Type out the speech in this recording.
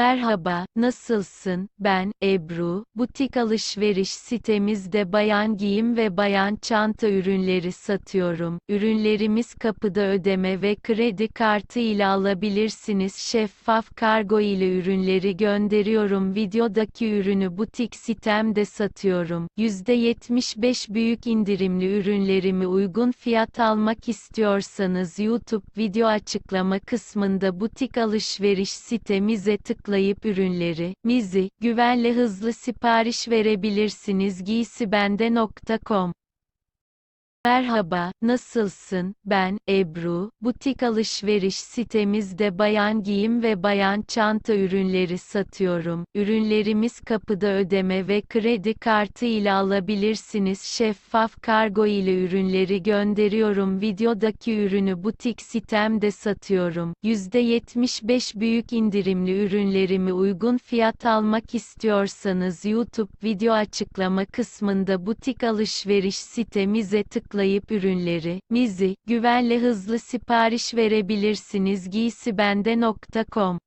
Merhaba, nasılsın? Ben, Ebru. Butik alışveriş sitemizde bayan giyim ve bayan çanta ürünleri satıyorum. Ürünlerimiz kapıda ödeme ve kredi kartı ile alabilirsiniz. Şeffaf kargo ile ürünleri gönderiyorum. Videodaki ürünü butik sitemde satıyorum. %75 büyük indirimli ürünlerimi uygun fiyat almak istiyorsanız YouTube video açıklama kısmında butik alışveriş sitemize tıklayın tıklayıp ürünleri, mizi, güvenle hızlı sipariş verebilirsiniz. Giysibende.com Merhaba, nasılsın? Ben, Ebru. Butik alışveriş sitemizde bayan giyim ve bayan çanta ürünleri satıyorum. Ürünlerimiz kapıda ödeme ve kredi kartı ile alabilirsiniz. Şeffaf kargo ile ürünleri gönderiyorum. Videodaki ürünü butik sitemde satıyorum. %75 büyük indirimli ürünlerimi uygun fiyat almak istiyorsanız YouTube video açıklama kısmında butik alışveriş sitemize tıklayın tıklayıp ürünleri, mizi, güvenle hızlı sipariş verebilirsiniz. Giysibende.com